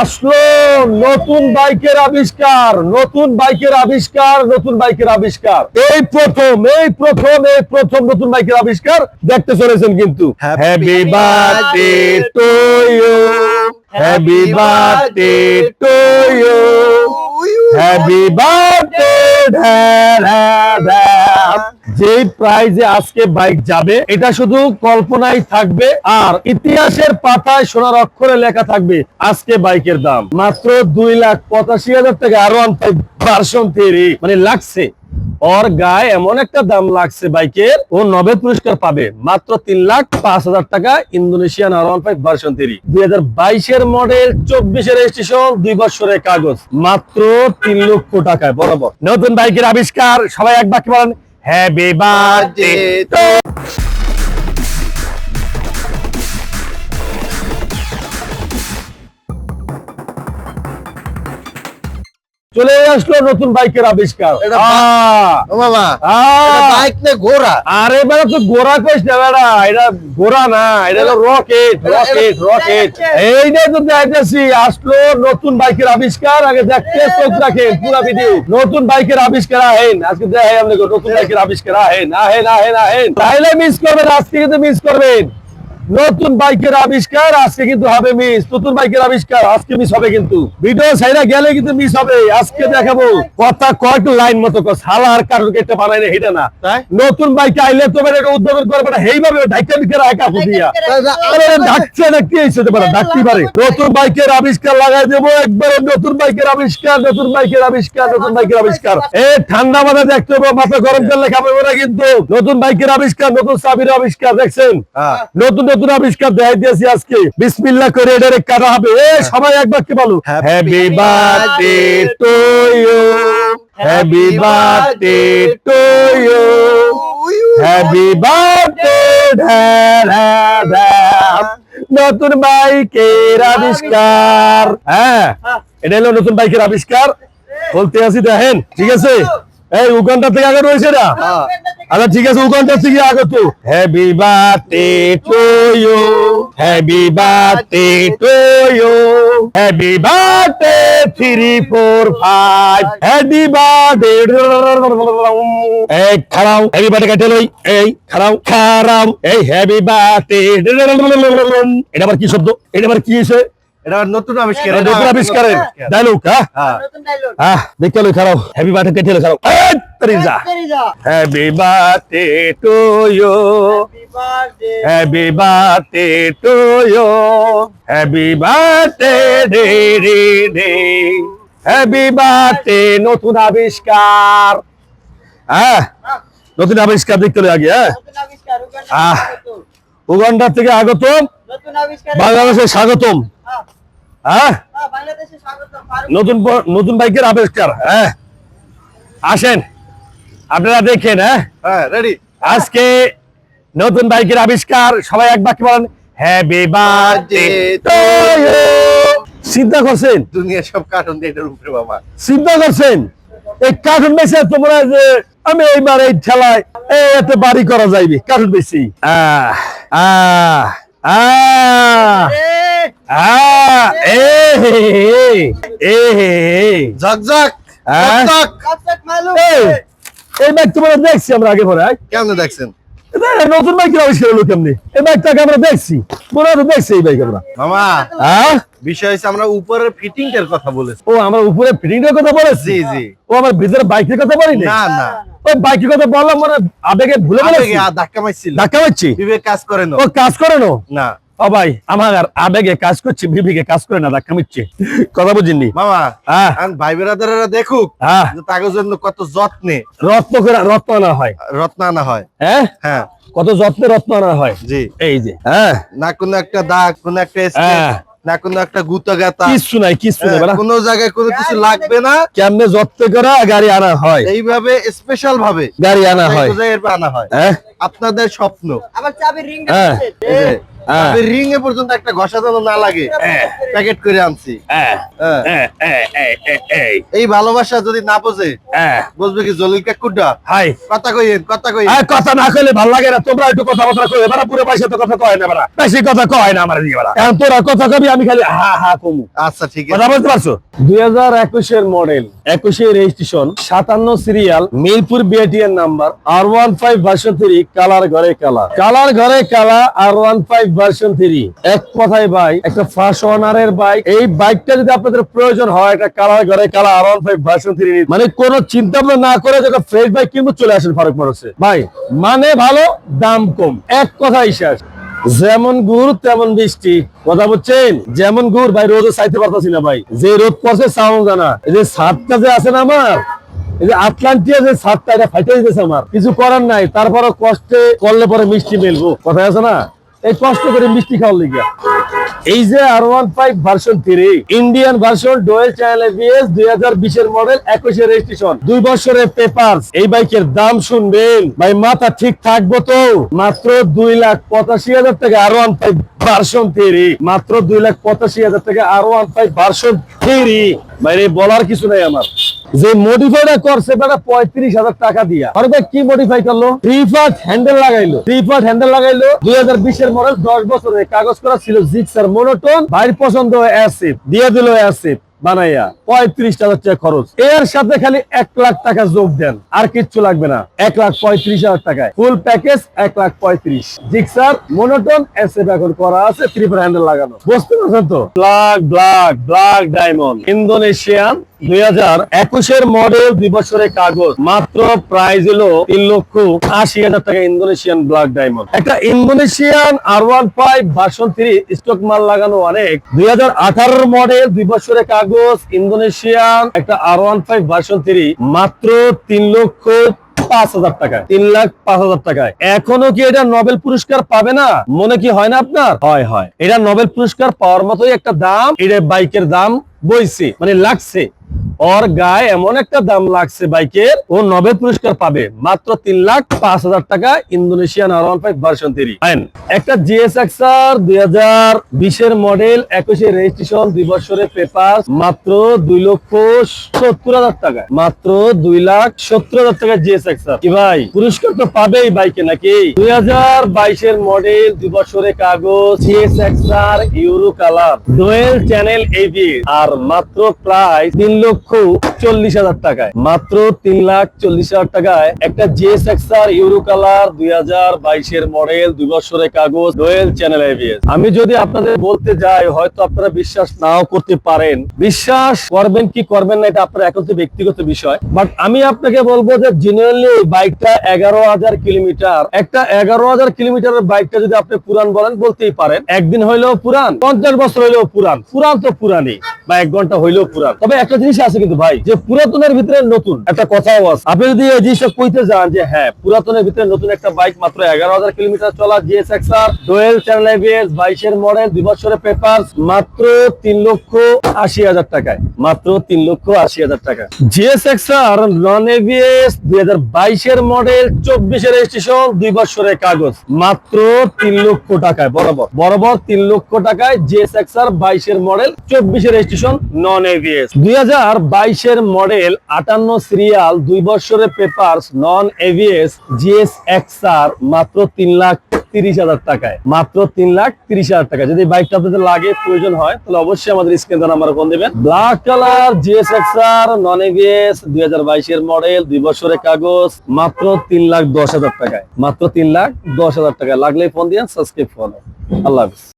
আসলো নতুন বাইকের আবিষ্কার নতুন বাইকের আবিষ্কার নতুন বাইকের আবিষ্কার। এই প্রথম এই প্রথম এই প্রথম নতুন বাইকের আবিষ্কার দেখতে চলেছেন কিন্তু। Happy happy birthday to you happy birthday to you happy birthday যে প্রাইজে আজকে বাইক যাবে, এটা শুধু কল্পনাই থাকবে আর ইতিহাসের পাতায় সোনার অক্ষরে লেখা থাকবে আজকে বাইকের দাম। মাত্র দুই লাখ পঁচাশি হাজার টাকা আরও ভার্সন থ্রি মানে লাগছে। ওর গায়ে এমন একটা দাম লাগছে বাইকের, ও নবেল পুরস্কার পাবে। মাত্র তিন লাখ পাঁচ হাজার টাকা Indonesian R one five version three দুই হাজার বাইশের মডেল চব্বিশের রেজিস্ট্রেশন দুই বছরের কাগজ। মাত্র তিন লক্ষ টাকায়, বরাবর। নতুন বাইকের আবিষ্কার, সবাই এক বাক্যে বলেন হ্যাপি বার্থডে চলে আসলো নতুন বাইকের আবিষ্কার। বাইক নে ঘোড়া? আরে বেড়া তো গোড়া কইস না বেড়া এটা গোড়া না এটা হলো রকেট রকেট রকেট। এইটা তো দেখাইতেছি আসলো নতুন বাইকের আবিষ্কার। আগে দেখতে চোখ রাখেন পুরা ভিডিও নতুন বাইকের আবিষ্কার আহেন। আজকে দেখাই আপনাকে নতুন বাইকের আবিষ্কার আহেন আহেন আহেন আহেন। তাইলে মিস করবেন আজকে কিন্তু মিস করবেন। নতুন বাইকের আবিষ্কার আজকে কিন্তু হবে মিস নতুন বাইকের আবিষ্কার আজকে মিস হবে কিন্তু। ভিডিও সাইডা গেলে কিন্তু মিস হবে। আজকে দেখাবো কথা কয়েকটা লাইন মতো কর সালা আর কারণ কেটে বানাই না এটা না। তাই? নতুন বাইকে আইলে তো এটা উদ্বোধন করবে না এইভাবে ঢাকা দিকে রাখা আরে ডাকছে না কি হইছে পারে ডাকতে পারে। নতুন বাইকের আবিষ্কার লাগাই দেবো একবারে নতুন বাইকের আবিষ্কার নতুন বাইকের আবিষ্কার নতুন বাইকের আবিষ্কার। এ ঠান্ডা মাথা দেখতে হবে মাথা গরম করলে খাবে ওরা কিন্তু। নতুন বাইকের আবিষ্কার নতুন চাবির আবিষ্কার দেখছেন? হ্যাঁ। নতুন নতুন আবিষ্কার দেখাই দিয়েছি আজকে। বিসমিল্লাহ করে এটারে কাটা হবে। এ সবাই একবার কি বলো। Happy birthday to you happy birthday to you happy birthday নতুন বাইকের আবিষ্কার। হ্যাঁ এটা হলো নতুন বাইকের আবিষ্কার। বলতে আছি দেখেন ঠিক আছে? এই থেকে আগে রয়েছে না হ্যাঁ। আচ্ছা ঠিক আছে উগান্ডা থেকে আগে তো। Happy birthday to you happy birthday to you happy birthday three four five happy birthday এই খারাও হ্যাপি বার্থডে কাটে লই। এই খারাও খারাও এই হ্যাপি বার্থডে এটা আবার কি শব্দ? এটা আবার কি হয়েছে এটা নতুন আবিষ্কার নতুন ডায়লগ হ্যাঁ? হ্যাঁ। হ্যাঁ দেখতে লই খারাও। হ্যাপি বার্থডে কেটে লই খারাও এই তরিজা happy birthday to you happy birthday to you happy birthday day day day happy birthday নতুন আবিষ্কার। হ্যাঁ নতুন আবিষ্কার দেখতে লই আগে হ্যাঁ। আহ। উগান্ডা থেকে আগতম। বাংলাদেশে স্বাগতম। হ্যাঁ? নতুন নতুন বাইকের আবিষ্কার হ্যাঁ? আসেন আপনারা দেখেন হ্যাঁ? হ্যাঁ রেডি আজকে নতুন বাইকের আবিষ্কার সবাই এক বাক্যে বলেন হ্যাপি বার্থডে টু ইউ চিন্তা করছেন? দুনিয়া সব কার্টুন দিয়ে এটার উপরে বাবা। চিন্তা করছেন? এই কার্টুন বেশি তোমরা যে আমি এইবার এই ঠেলায় এই এতে বাড়ি করা যাইবে কার্টুন বেশি। আহ আহ আহ। এই, এই ব্যাগ তোমরা দেখছি আমরা আগে পরে আয়। কেমন দেখছেন? এটা নতুন বাইকের আবিষ্কার হলো কেমনি? এই বাইকটাকে আমরা দেখছি মনে হয় তো দেখছি এই বাইক আমরা। মামা হ্যাঁ বিষয় হচ্ছে আমরা উপরের ফিটিং এর কথা বলেছি। ও আমরা উপরে ফিটিংটার কথা বলেছি? জি জি। ও আমার ভিতরে বাইকের কথা বলি না না। ওই বাইকের কথা বললাম মানে আবেগে ভুলে আ- ধাক্কা মারছিল। ধাক্কা মারছি? বিবেক কাজ করে না ও কাজ করে না না। ও ভাই আমার আবেগে কাজ করছে বিবেকে কাজ করে না ধাক্কা মারছে কথা বুঝিনি মামা হ্যাঁ। ভাই বেড়াদারেরা দেখুক হ্যাঁ। যে জন্য কত যত্নে। রত্ন করে রত্ন আনা হয়। রত্ন আনা হয়। হ্যাঁ? হ্যাঁ। কত যত্নে রত্ন আনা হয়। জি। এই যে হ্যাঁ। না কোনো একটা দাগ কোনো একটা। না কোনো একটা গুতো গাতা কিচ্ছু নাই কিচ্ছু নাই কোনো জায়গায় কোনো কিছু লাগবে না। কেমনে যত্নে করা গাড়ি আনা হয়। এইভাবে স্পেশাল ভাবে। গাড়ি আনা হয়। আনা হয়। হ্যাঁ। আপনাদের স্বপ্ন। আবার চাবির রিং হ্যাঁ। এই হ্যাঁ। রিং এ পর্যন্ত একটা ঘষা যেন না লাগে হ্যাঁ। প্যাকেট করে আনছি। হ্যাঁ, হ্যাঁ। হ্যাঁ, হ্যাঁ, হ্যাঁ, হ্যাঁ, হ্যাঁ, এই ভালোবাসা যদি না বোঝে হ্যাঁ। বুঝবে কি জলিল কাকুটা হাই। কথা কইেন কথা কইেন আর কথা না কইলে ভালো লাগে না। তোমরা একটু কথা কথা বারা পুরো পয়সা তো কথা কয় না বারা বেশি কথা কয় না আমার দিকে বারা এখন তোরা কথা কবি আমি খালি হা হা কমু। আচ্ছা ঠিক আছে। কথা বলতে পারছ? দুই হাজার একুশের মডেল একুশের রেজিস্ট্রেশন সাতান্ন serial Mirpur বিএটিএন number R one five version three colour ঘরে কালার। কালার ঘরে কালা R one five version three এক কথায় বাইক একটা ফার্স্ট ওনারের বাইক এই বাইকটা যদি আপনাদের প্রয়োজন হয়, একটা কালার ঘরে কালা R one five version three মানে কোনো চিন্তা ভাবনা না করে যখন ফ্রেশ বাইক কিন্তু চলে আসেন ফারুক মানুষে ভাই মানে ভালো, দাম কম। এক কথাই শেষ। যেমন গুড়, তেমন বৃষ্টি কথা বলছেন যেমন গুড়, ভাই, রোদে চাইতে পারতাছি না, ভাই। যে রোদ পড়ছে সাউন্ড জানা। এই যে ছাদটা যে আছে না আমার এই যে কিছু করার নাই তারপরে করলে পরে মিষ্টি কথা মিষ্টি এই যে R one five version Indian version দুই পেপার এই বাইকের দাম শুনবেন। ভাই, মাথা ঠিক থাকব তো? মাত্র দুই লাখ পঁচাশি হাজার টাকা R one five version three মাত্র দুই লাখ পঁচাশি হাজার টাকা R one five version three বাইরে বলার কিছু নাই আমার। যে মডিফাইটা করছে পঁয়ত্রিশ হাজার টাকা দিয়া। আর কি মডিফাই করল? থ্রি হ্যান্ডেল লাগাইলো। থ্রি হ্যান্ডেল লাগাইলো। দুই হাজার বিশের মডেল দশ বছরের। কাগজ করা ছিল জিক্সার মনোটন ভাইয়ের পছন্দ অ্যাসিড দিয়ে দিল অ্যাসিড বানাইয়া। পঁয়ত্রিশ হাজার টাকা খরচ। এর সাথে খালি এক লাখ টাকা যোগ দেন। আর কিচ্ছু লাগবে না। এক লাখ পঁয়ত্রিশ হাজার টাকায়। ফুল প্যাকেজ এক লাখ পঁয়ত্রিশ। জিক্সার মনোটন এসএফ এখন করা আছে ত্রিপুরা হ্যান্ডেল লাগানো। বুঝতে পারছেন তো? Black black black diamond Indonesian একুশের মডেল দুই বছরের কাগজ। মাত্র হলো তিন লক্ষ আশি হাজার টাকা ইন্দোনেশিয়ান ব্ল্যাক ডায়মন্ড একটা Indonesian R one five version three stock মাল লাগানো অনেক। দুই হাজার মডেল দুই বছরের কাগজ ইন্দোনেশিয়ান একটা R one five version three মাত্র তিন লক্ষ পাঁচ হাজার টাকায় তিন লাখ পাঁচ হাজার টাকায়। এখনও কি এটা নোবেল পুরস্কার পাবে না? মনে কি হয় না আপনার? হয় হয়। এটা নোবেল পুরস্কার পাওয়ার মতোই একটা দাম, এটা বাইকের দাম বইছে মানে লাগছে। ওর গায়ে এমন একটা দাম লাগছে বাইকের, ও নোবেল পুরস্কার পাবে। মাত্র তিন লাখ পাঁচ হাজার টাকা Indonesian R one version three. একটা জিএস এক্সার দুই হাজার বিশের মডেল, একুশে রেজিস্ট্রেশন, দুই বছরের পেপার, মাত্র দুই লক্ষ সত্তর হাজার টাকা। মাত্র দুই লাখ সত্তর হাজার টাকা জিএস এক্সার কি ভাই, পুরস্কার তো পাবেই বাইকে নাকি? দুই হাজার বাইশের মডেল, দুই বছরের কাগজ G S X R euro colour, dual channel A B আর মাত্র প্রায় তিন লক্ষ চল্লিশ হাজার টাকায়। মাত্র তিন লাখ চল্লিশ হাজার টাকায় একটা জিএস এক্সার ইউরো কালার দুই হাজার মডেল দুই বছরের কাগজ ডোয়েল চ্যানেল আমি যদি আপনাদের বলতে যাই, হয়তো আপনারা বিশ্বাস নাও করতে পারেন। বিশ্বাস করবেন কি করবেন না, এটা আপনার এখন ব্যক্তিগত বিষয়। বাট আমি আপনাকে বলব যে জেনারেলি বাইকটা এগারো হাজার কিলোমিটার। একটা এগারো হাজার কিলোমিটারের বাইকটা যদি আপনি পুরান বলেন, বলতেই পারেন। একদিন হইলেও পুরান, পঞ্চাশ বছর হইলেও পুরান। পুরান তো পুরানই। বা এক ঘণ্টা হইলেও পুরান। তবে একটা জিনিস আছে কিন্তু ভাই, যে পুরাতনের ভিতরে নতুন একটা কথাও আছে। আপনি যদি এই জিনিসটা কইতে যান যে হ্যাঁ পুরাতনের ভিতরে নতুন একটা বাইক মাত্র এগারো হাজার কিলোমিটার চলা G S X R dual channel বাইশের মডেল দুই বছরের পেপার মাত্র তিন লক্ষ আশি হাজার টাকায়। মাত্র তিন লক্ষ আশি হাজার টাকা জিএস এক্সার নন এবিএস দুই হাজার বাইশের মডেল চব্বিশের রেজিস্ট্রেশন দুই বছরের কাগজ। মাত্র তিন লক্ষ টাকায়, বরাবর। বরাবর তিন লক্ষ টাকায় জিএস এক্সার বাইশের মডেল চব্বিশের রেজিস্ট্রেশন নন এবিএস দুই হাজার বাইশের মডেল আটান্ন সিরিয়াল দুই বছরের নন এভিএস জিএস এক্সআর মাত্র লাখ তিরিশ হাজার টাকায়। মাত্র তিন লাখ তিরিশ হাজার টাকা যদি বাইকটা আপনাদের লাগে প্রয়োজন হয় তাহলে অবশ্যই আমাদের স্ক্রিন নাম্বার ফোন দেবেন। Black colour G S X R non ABS দুই হাজার বাইশের মডেল দুই বছরের কাগজ মাত্র তিন লাখ দশ হাজার টাকায়। মাত্র তিন লাখ দশ হাজার টাকায়। লাগলে ফোন দিয়ে সাবস্ক্রাইব ফোন আল্লাহ হাফিজ।